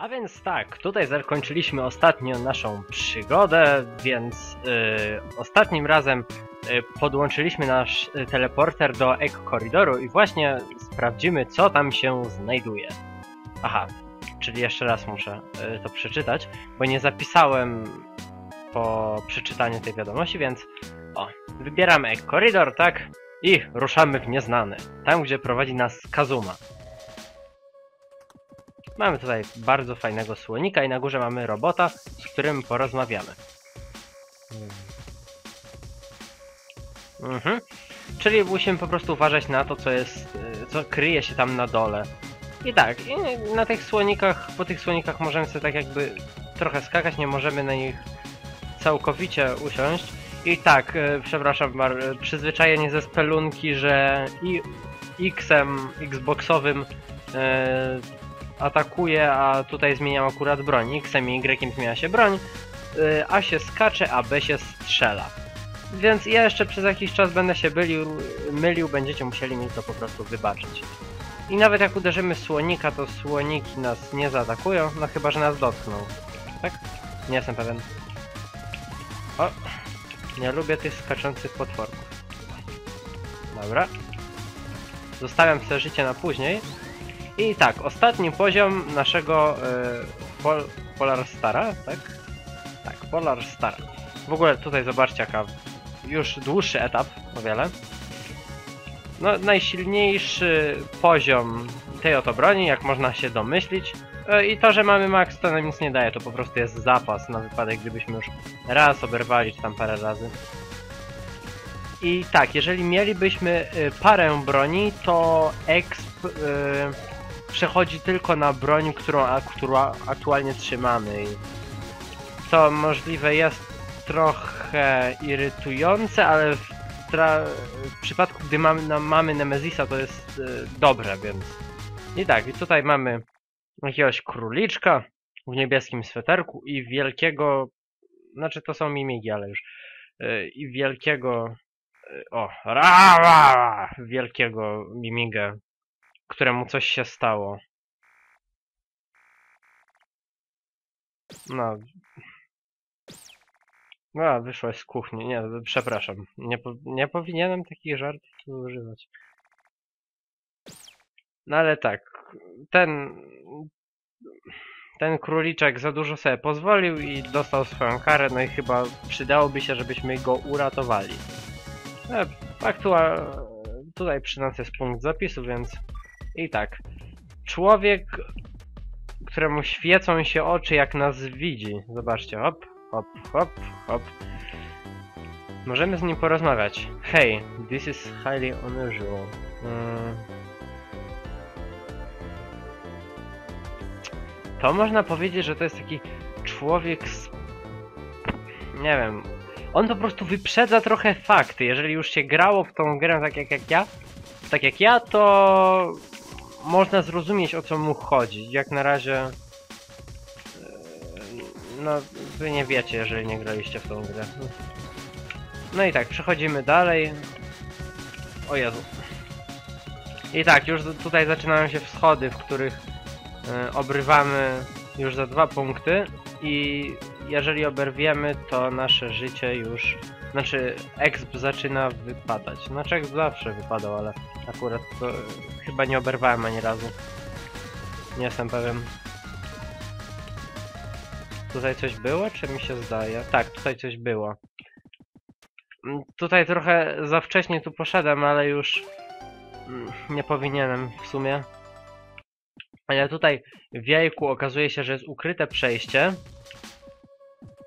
A więc tak, tutaj zakończyliśmy ostatnio naszą przygodę, więc yy, ostatnim razem yy, podłączyliśmy nasz yy, teleporter do Eko-Koridoru i właśnie sprawdzimy, co tam się znajduje. Aha, czyli jeszcze raz muszę yy, to przeczytać, bo nie zapisałem po przeczytaniu tej wiadomości, więc o, wybieramy Eko-Koridor, tak? I ruszamy w nieznane, tam gdzie prowadzi nas Kazuma. Mamy tutaj bardzo fajnego słonika i na górze mamy robota, z którym porozmawiamy. Mhm. Czyli musimy po prostu uważać na to, co jest, y, co kryje się tam na dole. I tak, i na tych słonikach, po tych słonikach możemy sobie tak jakby trochę skakać, nie możemy na nich całkowicie usiąść. I tak, y, przepraszam, Mar, y, przyzwyczajenie ze spelunki, że i X-em, Xboxowym y, atakuje, a tutaj zmieniam akurat broń. X-em i Y zmienia się broń, y, A się skacze, a B się strzela. Więc ja jeszcze przez jakiś czas będę się bylił, mylił, będziecie musieli mi to po prostu wybaczyć. I nawet jak uderzymy słonika, to słoniki nas nie zaatakują, no chyba, że nas dotkną. Tak? Nie jestem pewien. O! Nie lubię tych skaczących potworków. Dobra. Zostawiam sobie życie na później. I tak, ostatni poziom naszego y, Pol Polar Stara, tak? Tak, Polar Star. W ogóle tutaj zobaczcie jaka już dłuższy etap, o wiele. No, najsilniejszy poziom tej oto broni, jak można się domyślić. E, I to, że mamy max, to nam nic nie daje, to po prostu jest zapas na wypadek, gdybyśmy już raz oberwali, czy tam parę razy. I tak, jeżeli mielibyśmy y, parę broni, to exp przechodzi tylko na broń, którą, a, którą aktualnie trzymamy. To możliwe jest trochę irytujące, ale w, w przypadku, gdy mamy, no, mamy Nemezisa, to jest y, dobre, więc... I tak, i tutaj mamy jakiegoś króliczka w niebieskim sweterku i wielkiego... Znaczy, to są mimigi, ale już... Y, I wielkiego... Y, o, ra, ra, wielkiego mimigę któremu coś się stało. No. No, wyszłaś z kuchni. Nie, przepraszam. Nie, po, nie powinienem takich żartów używać. No ale tak, ten... Ten króliczek za dużo sobie pozwolił i dostał swoją karę, no i chyba przydałoby się, żebyśmy go uratowali. E, aktualnie tutaj przy nas jest punkt zapisu, więc i tak. Człowiek, któremu świecą się oczy jak nas widzi. Zobaczcie, hop, hop, hop, hop. Możemy z nim porozmawiać. Hey, this is highly unusual. Hmm. To można powiedzieć, że to jest taki człowiek z... Nie wiem. On po prostu wyprzedza trochę fakty. Jeżeli już się grało w tą grę tak jak, jak ja, tak jak ja, to można zrozumieć o co mu chodzi. Jak na razie... E, no, wy nie wiecie, jeżeli nie graliście w tą grę. No i tak, przechodzimy dalej. O Jezu. I tak, już tutaj zaczynają się wschody, w których y, obrywamy już za dwa punkty i jeżeli oberwiemy, to nasze życie już... Znaczy, exp zaczyna wypadać. Znaczy, exp zawsze wypadał, ale akurat to chyba nie oberwałem ani razu. Nie jestem pewien. Tutaj coś było, czy mi się zdaje? Tak, tutaj coś było. Mm, tutaj trochę za wcześnie tu poszedłem, ale już mm, nie powinienem w sumie. Ale tutaj w jajku okazuje się, że jest ukryte przejście.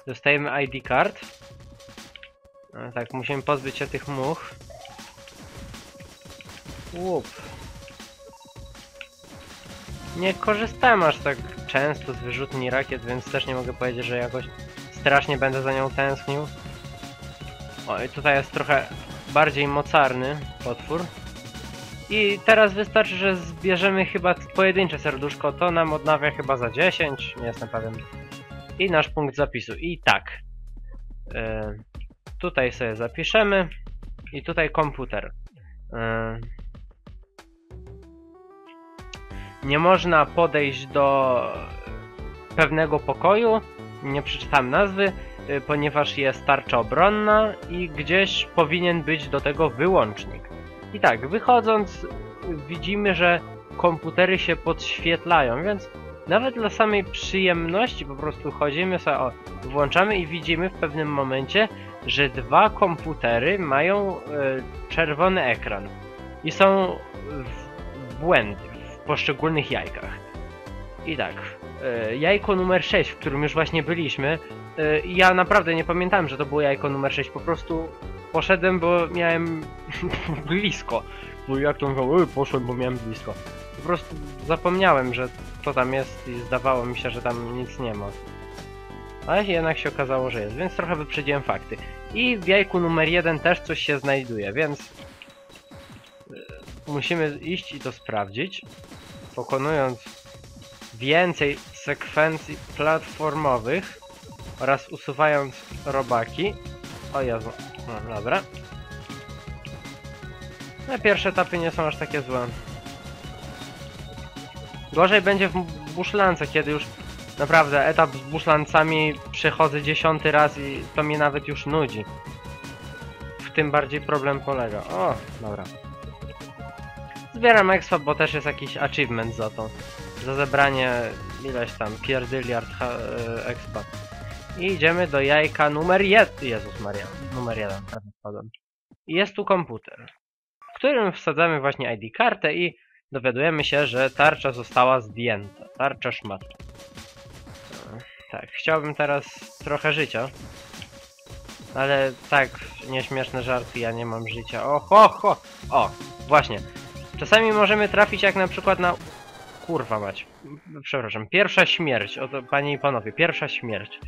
Dostajemy ID card. No, tak, musimy pozbyć się tych much. Łup. Nie korzystałem aż tak często z wyrzutni rakiet, więc też nie mogę powiedzieć, że jakoś strasznie będę za nią tęsknił. O, i tutaj jest trochę bardziej mocarny potwór. I teraz wystarczy, że zbierzemy chyba pojedyncze serduszko, to nam odnawia chyba za 10, nie jestem pewien. I nasz punkt zapisu. I tak. Yy, tutaj sobie zapiszemy. I tutaj komputer. Yy, nie można podejść do pewnego pokoju, nie przeczytam nazwy, y, ponieważ jest tarcza obronna i gdzieś powinien być do tego wyłącznik. I tak, wychodząc widzimy, że komputery się podświetlają, więc nawet dla samej przyjemności po prostu chodzimy sobie, o, włączamy i widzimy w pewnym momencie, że dwa komputery mają e, czerwony ekran i są w błędy w poszczególnych jajkach. I tak, e, jajko numer 6, w którym już właśnie byliśmy, e, ja naprawdę nie pamiętałem, że to było jajko numer 6, po prostu poszedłem, bo miałem blisko. No jak to mówią, "Ej, poszłem, bo miałem blisko. Po prostu zapomniałem, że to tam jest i zdawało mi się, że tam nic nie ma. Ale jednak się okazało, że jest, więc trochę wyprzedziłem fakty. I w jajku numer jeden też coś się znajduje, więc y, musimy iść i to sprawdzić, pokonując więcej sekwencji platformowych oraz usuwając robaki. O Jezu, no dobra. No pierwsze etapy nie są aż takie złe. Gorzej będzie w buszlance, kiedy już naprawdę etap z buszlancami przechodzę dziesiąty raz i to mnie nawet już nudzi. W tym bardziej problem polega. O, dobra. Zbieram expa, bo też jest jakiś achievement za to. Za zebranie ileś tam pierdyliard e, expa. I idziemy do jajka numer jeden. Jezus Maria, numer jeden, prawie wpadłem. Jest tu komputer, w którym wsadzamy właśnie ID kartę i dowiadujemy się, że tarcza została zdjęta. Tarcza szmat. Tak, chciałbym teraz trochę życia. Ale tak, nieśmieszne żarty, ja nie mam życia. O, ho, ho! O, właśnie. Czasami możemy trafić jak na przykład na... Kurwa mać. Przepraszam. Pierwsza śmierć. Oto, panie i panowie, pierwsza śmierć.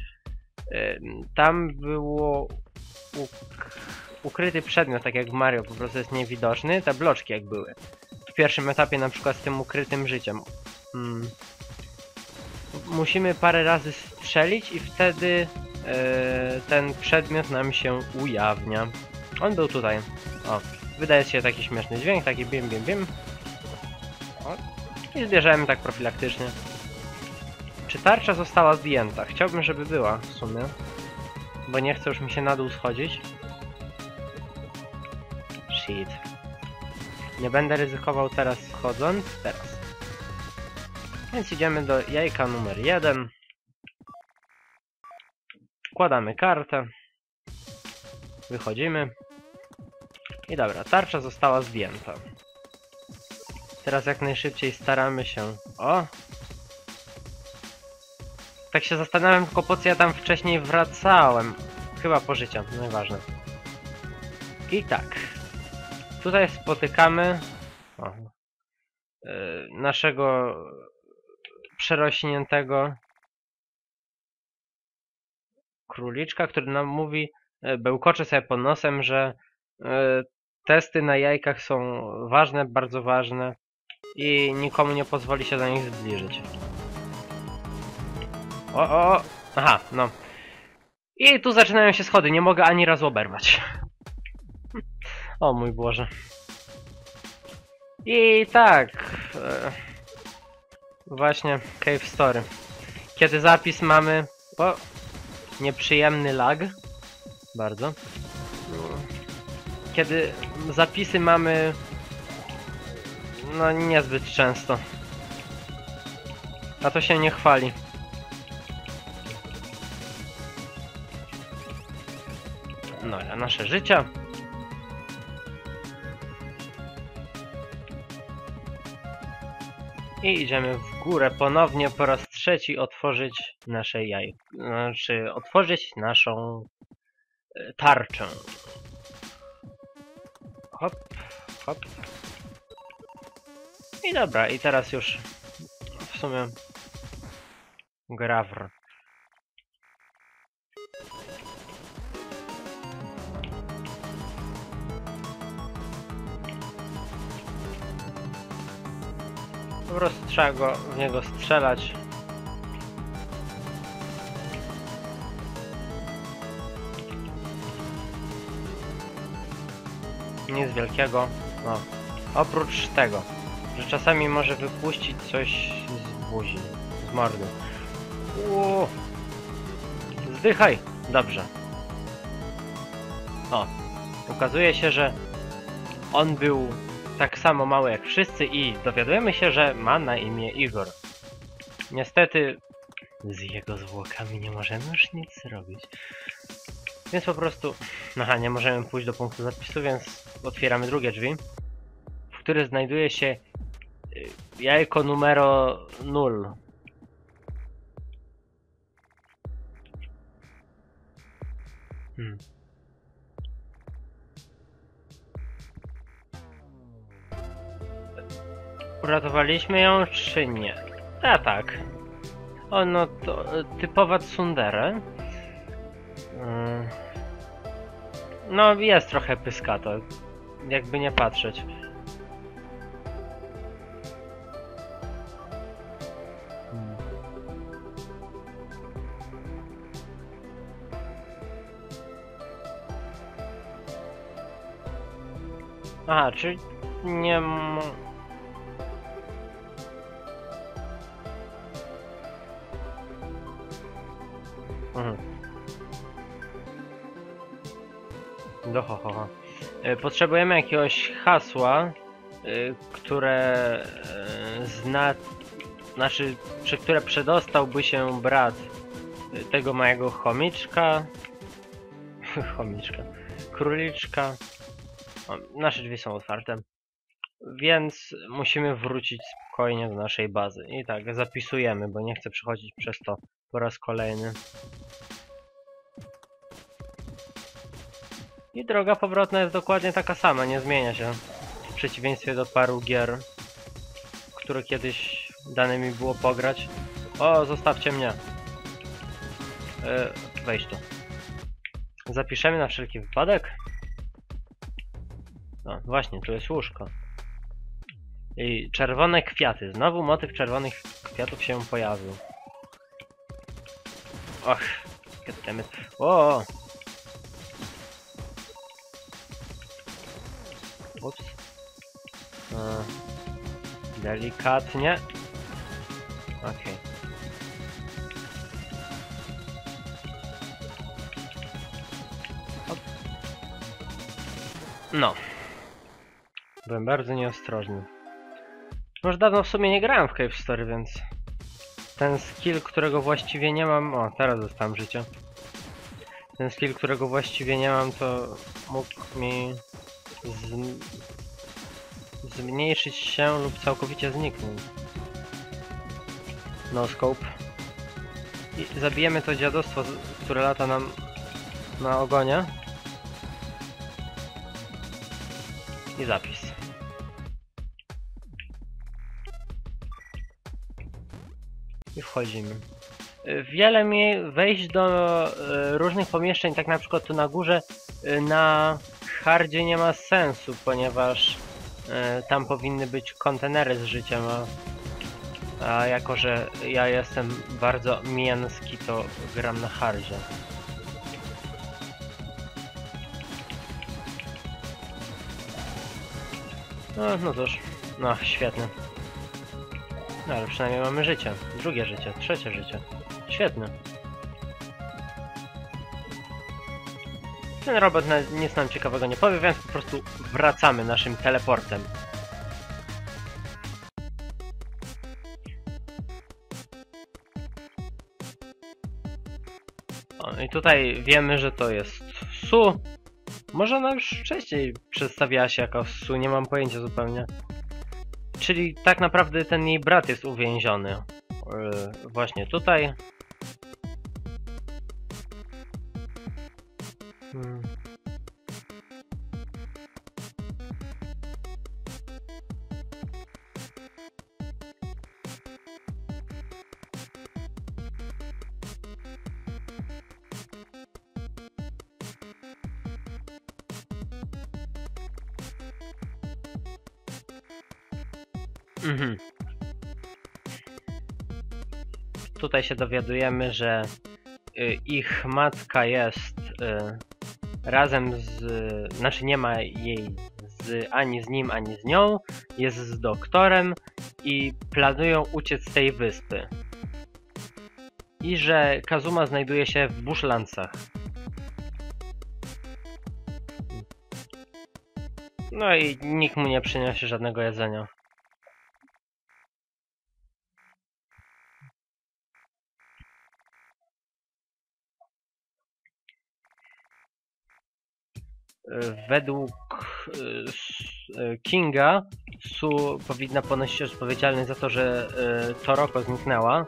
Ym, Tam było... Uk... Ukryty przedmiot, tak jak w Mario, po prostu jest niewidoczny. Te bloczki jak były. W pierwszym etapie na przykład z tym ukrytym życiem. Mm. Musimy parę razy strzelić i wtedy e, ten przedmiot nam się ujawnia. On był tutaj. O, wydaje się taki śmieszny dźwięk, taki bim bim bim. O, I zbierzemy tak profilaktycznie. Czy tarcza została zdjęta? Chciałbym, żeby była w sumie. Bo nie chcę już mi się na dół schodzić. Shit. Nie będę ryzykował teraz schodząc. Teraz. Więc idziemy do jajka numer 1. Wkładamy kartę. Wychodzimy. I dobra, tarcza została zdjęta. Teraz jak najszybciej staramy się... O! Tak się zastanawiam tylko po co ja tam wcześniej wracałem. Chyba po życia, nieważne. I tak. Tutaj spotykamy... O, yy, naszego przerośniętego króliczka, który nam mówi, e, bełkocze sobie pod nosem, że e, testy na jajkach są ważne, bardzo ważne i nikomu nie pozwoli się do nich zbliżyć. O, o, aha, no. I tu zaczynają się schody, nie mogę ani razu oberwać. O mój Boże. I tak... Właśnie, Cave Story. Kiedy zapis mamy... O! Nieprzyjemny lag. Bardzo. Kiedy zapisy mamy... No, niezbyt często. A to się nie chwali. No, a nasze życia. I idziemy w górę ponownie po raz trzeci otworzyć nasze jaj. Znaczy otworzyć naszą e, tarczę. Hop, hop. I dobra, i teraz już w sumie grawr. Po prostu trzeba go w niego strzelać. Nic wielkiego. No. Oprócz tego, że czasami może wypuścić coś z buzi, z mordy. Ło. Zdychaj! Dobrze. O, okazuje się, że on był samo mały jak wszyscy i dowiadujemy się, że ma na imię Igor. Niestety z jego zwłokami nie możemy już nic zrobić. Więc po prostu... Aha, nie możemy pójść do punktu zapisu, więc otwieramy drugie drzwi, w których znajduje się y, jajko numero 0. Hmm. Uratowaliśmy ją, czy nie? A tak. Ono to e, typowa tsundere. Mm. No, jest trochę pyskato. Jakby nie patrzeć. Hmm. Aha, czy nie... Mhm. Do ho, ho, ho. E, Potrzebujemy jakiegoś hasła, e, które e, zna... Znaczy, przy które przedostałby się brat tego małego chomiczka. chomiczka. Króliczka. O, nasze drzwi są otwarte. Więc musimy wrócić spokojnie do naszej bazy. I tak, zapisujemy, bo nie chcę przechodzić przez to po raz kolejny. I droga powrotna jest dokładnie taka sama, nie zmienia się. W przeciwieństwie do paru gier, które kiedyś dane mi było pograć. O, zostawcie mnie. E, wejdź tu. Zapiszemy na wszelki wypadek. No, właśnie, tu jest łóżko. I czerwone kwiaty. Znowu motyw czerwonych kwiatów się pojawił. Och, goddammit. O! Ups. E, delikatnie. Okej. Hop. No. Byłem bardzo nieostrożny. Już dawno w sumie nie grałem w Cave Story, więc... Ten skill, którego właściwie nie mam... O, teraz dostałem życie. Ten skill, którego właściwie nie mam, to mógł mi. Zmniejszyć się lub całkowicie zniknąć. No scope. I zabijemy to dziadostwo, które lata nam na ogonie. I zapis. I wchodzimy. Wiele mi wejść do y, różnych pomieszczeń, tak na przykład tu na górze, y, na hardzie nie ma sensu, ponieważ y, tam powinny być kontenery z życiem, a, a jako, że ja jestem bardzo mięski, to gram na hardzie. No, no cóż, no świetnie. No ale przynajmniej mamy życie. Drugie życie, trzecie życie. Świetnie. Ten robot nic nam ciekawego nie powie, więc po prostu wracamy naszym teleportem. O, i tutaj wiemy, że to jest Su. Może ona już wcześniej przedstawiała się jako Su, nie mam pojęcia zupełnie. Czyli tak naprawdę ten jej brat jest uwięziony. Yy, właśnie tutaj. Mhm. Tutaj się dowiadujemy, że y, ich matka jest y, razem z. Znaczy nie ma jej z, ani z nim, ani z nią. Jest z doktorem i planują uciec z tej wyspy. i że Kazuma znajduje się w Bushlandsach. No i nikt mu nie przyniesie żadnego jedzenia. Według e, e, Kinga Su powinna ponosić odpowiedzialność za to, że e, Toroko zniknęła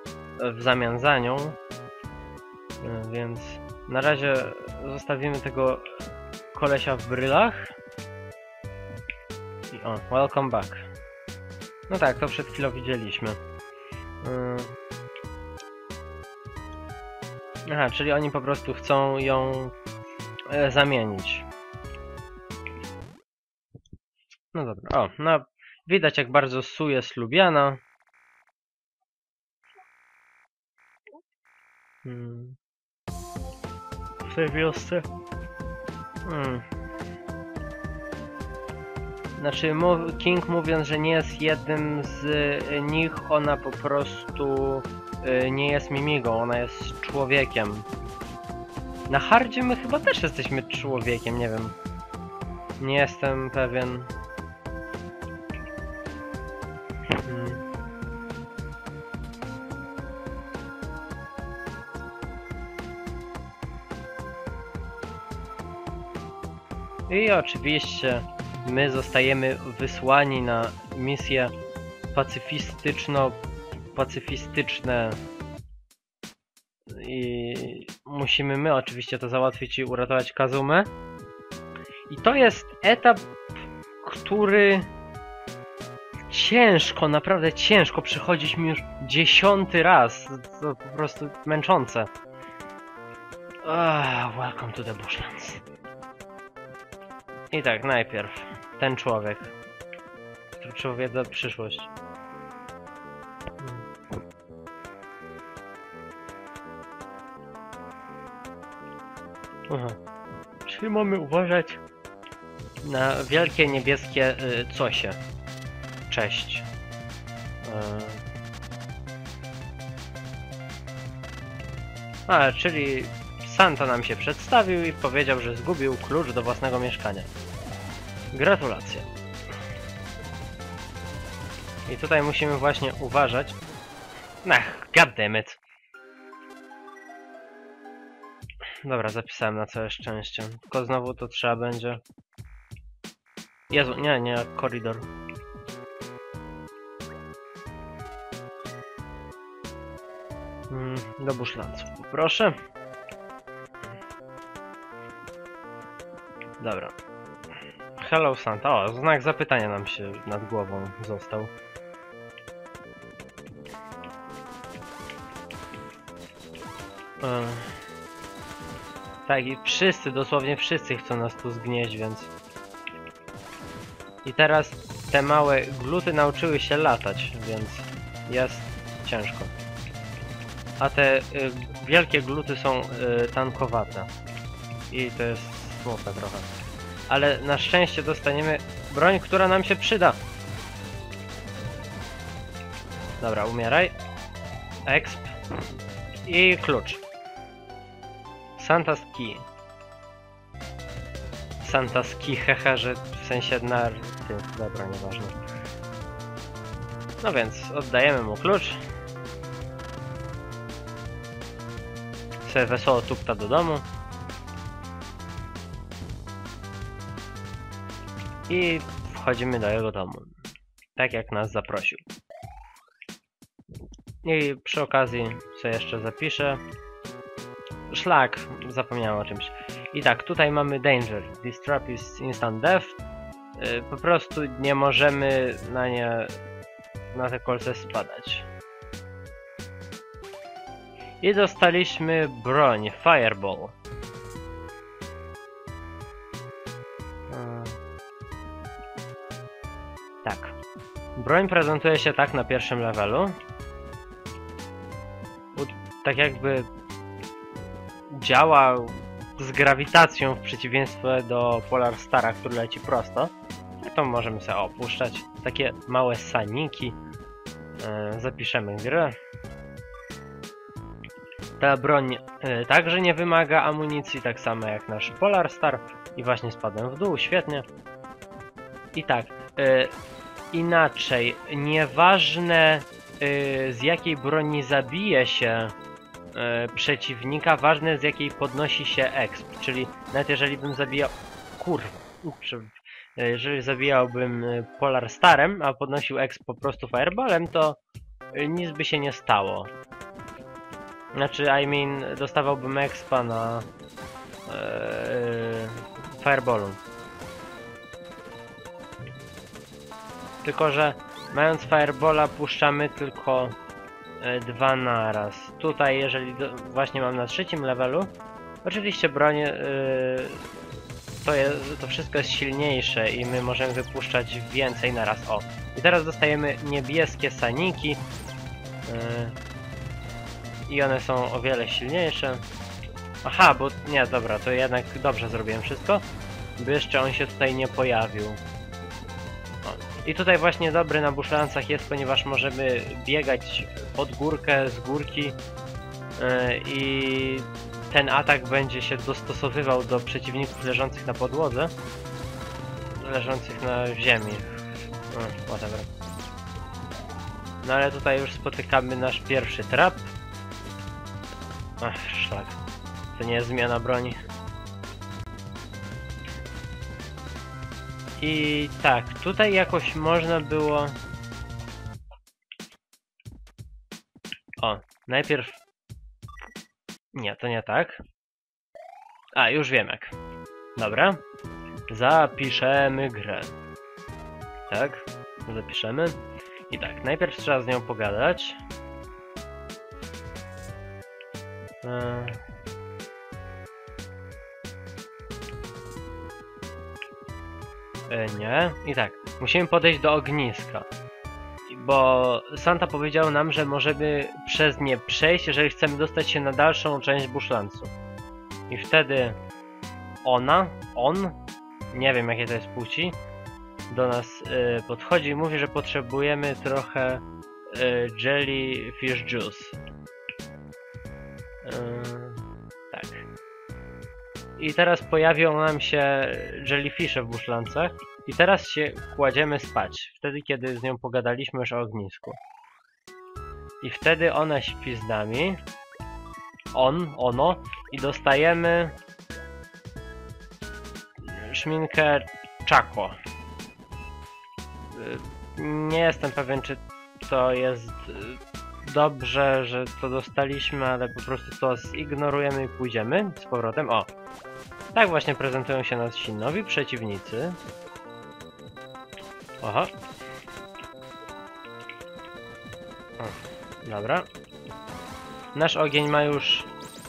w zamian za nią. Więc na razie zostawimy tego kolesia w brylach. I o, welcome back. No tak, to przed chwilą widzieliśmy. Aha, czyli oni po prostu chcą ją zamienić. No dobra, o, no widać jak bardzo Su jest lubiana. Hmm. W tej wiosce. Hmm. Znaczy, King mówiąc, że nie jest jednym z y, nich, ona po prostu y, nie jest mimigą, ona jest człowiekiem. Na hardzie my chyba też jesteśmy człowiekiem, nie wiem. Nie jestem pewien. I oczywiście my zostajemy wysłani na misje pacyfistyczno-pacyfistyczne i musimy my oczywiście to załatwić i uratować Kazumę. I to jest etap, który ciężko, naprawdę ciężko przychodzić mi już dziesiąty raz. To po prostu męczące. Ah, welcome to the Bushlands. I tak, najpierw ten człowiek, który przepowiada przyszłość. Hmm. Aha. Czyli mamy uważać na wielkie niebieskie y, cosie. Cześć. Y... A, czyli Santa nam się przedstawił i powiedział, że zgubił klucz do własnego mieszkania. Gratulacje. I tutaj musimy właśnie uważać. Ach, goddammit. Dobra, zapisałem na całe szczęście. Tylko znowu to trzeba będzie... Jezu, nie, nie, koridor. Mm, do buszlancu. Proszę. Dobra. Hello Santa. O, znak zapytania nam się nad głową został. E, Tak, i wszyscy, dosłownie wszyscy chcą nas tu zgnieść, więc... I teraz te małe gluty nauczyły się latać, więc jest ciężko. A te y, wielkie gluty są y, tankowate. I to jest smutne trochę. Ale na szczęście dostaniemy broń, która nam się przyda. Dobra, umieraj. Exp. I klucz. Santa's Key. Santa's Key, hehe, że w sensie na... Dobra, nieważne. No więc, oddajemy mu klucz. Se wesoło tupta do domu. I wchodzimy do jego domu. Tak jak nas zaprosił. I przy okazji co jeszcze zapiszę. Szlak, zapomniałem o czymś. I tak, tutaj mamy danger. This trap is instant death. Y, Po prostu nie możemy na nie, na te kolce spadać. I dostaliśmy broń, Fireball. Broń prezentuje się tak na pierwszym levelu. Tak jakby działa z grawitacją w przeciwieństwie do Polar Stara, który leci prosto. No to możemy sobie opuszczać. Takie małe saniki. E, zapiszemy grę. Ta broń y, także nie wymaga amunicji, tak samo jak nasz Polar Star. I właśnie spadłem w dół, świetnie. I tak, y, inaczej, nieważne y, z jakiej broni zabije się y, przeciwnika, ważne z jakiej podnosi się exp, czyli nawet jeżeli bym zabijał... Kurwa, y, jeżeli zabijałbym y, Polar Starem, a podnosił exp po prostu Fireballem, to nic by się nie stało. Znaczy, I mean, dostawałbym expa na yy, Fireballu. Tylko, że mając Fireballa puszczamy tylko e, dwa na raz. Tutaj, jeżeli do, właśnie mam na trzecim levelu, oczywiście broń yy, to, jest, to wszystko jest silniejsze i my możemy wypuszczać więcej na raz. O, i teraz dostajemy niebieskie saniki. Yy, i one są o wiele silniejsze. Aha, bo nie, dobra, to jednak dobrze zrobiłem wszystko, by jeszcze on się tutaj nie pojawił. I tutaj właśnie dobry na buszlancach jest, ponieważ możemy biegać pod górkę, z górki yy, i ten atak będzie się dostosowywał do przeciwników leżących na podłodze, leżących na ziemi. Whatever. No ale tutaj już spotykamy nasz pierwszy trap. Ach, szlak. To nie jest zmiana broni. I tak, tutaj jakoś można było... O, najpierw... Nie, to nie tak. A, już wiem jak. Dobra. Zapiszemy grę. Tak, zapiszemy. I tak, najpierw trzeba z nią pogadać. E, E, nie. I tak, musimy podejść do ogniska. Bo Santa powiedział nam, że możemy przez nie przejść, jeżeli chcemy dostać się na dalszą część buszlancu. I wtedy ona, on, nie wiem jakie to jest płci, do nas e, podchodzi i mówi, że potrzebujemy trochę e, jellyfish juice. Tak. I teraz pojawią nam się jellyfishe w buszlancach. I teraz się kładziemy spać. Wtedy, kiedy z nią pogadaliśmy już o ognisku. I wtedy ona śpi z nami. On, ono. I dostajemy szminkę Chaco. Y, Nie jestem pewien, czy to jest dobrze, że to dostaliśmy, ale po prostu to zignorujemy i pójdziemy z powrotem. O! Tak właśnie prezentują się nasi nowi przeciwnicy. Aha. O, dobra. Nasz ogień ma już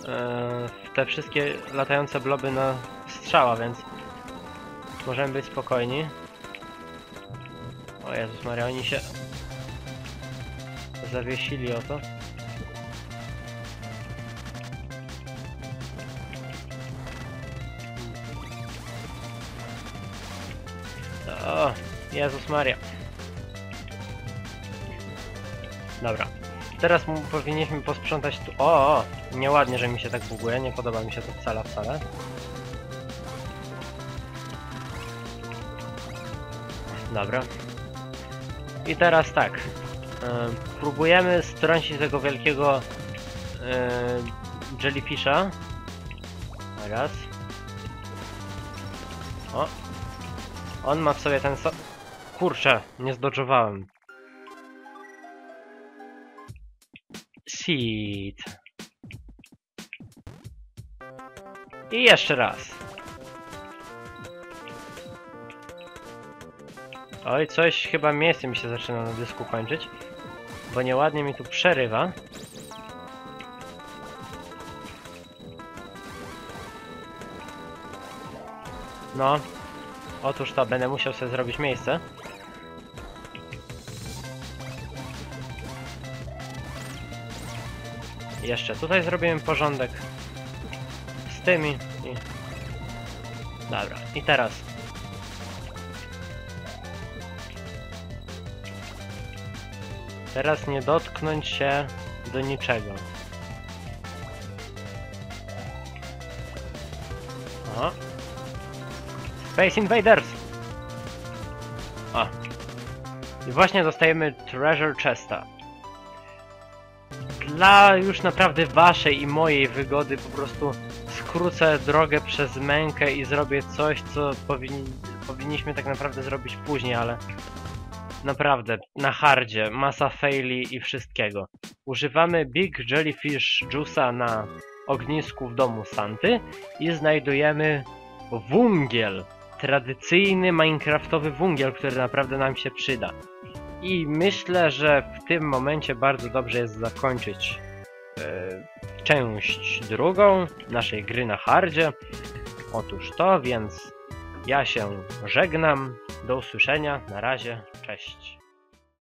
e, te wszystkie latające bloby na strzała, więc możemy być spokojni. O Jezus Maria, oni się zawiesili o to. O, Jezus Maria. Dobra. Teraz powinniśmy posprzątać tu... O, o! Nieładnie, że mi się tak buguje, nie podoba mi się to wcale, wcale. Dobra. I teraz tak. Em, próbujemy strącić tego wielkiego em, jellyfisha. Raz. On ma w sobie ten so... Kurczę, nie zdodżowałem. Seed. I jeszcze raz. Oj, coś chyba miejsce mi się zaczyna na dysku kończyć. Bo nieładnie mi tu przerywa. No, Otóż to, będę musiał sobie zrobić miejsce. Jeszcze tutaj zrobimy porządek z tymi i... Dobra, i teraz Teraz nie dotknąć się do niczego. Space Invaders! A. I właśnie dostajemy Treasure Chesta. Dla już naprawdę waszej i mojej wygody po prostu skrócę drogę przez mękę i zrobię coś, co powin... powinniśmy tak naprawdę zrobić później, ale naprawdę, na hardzie, masa faili i wszystkiego. Używamy Big Jellyfish Juice'a na ognisku w domu Santy i znajdujemy wungiel. Tradycyjny minecraftowy wungiel, który naprawdę nam się przyda. I myślę, że w tym momencie bardzo dobrze jest zakończyć e, część drugą naszej gry na hardzie. Otóż to, więc ja się żegnam. Do usłyszenia. Na razie. Cześć.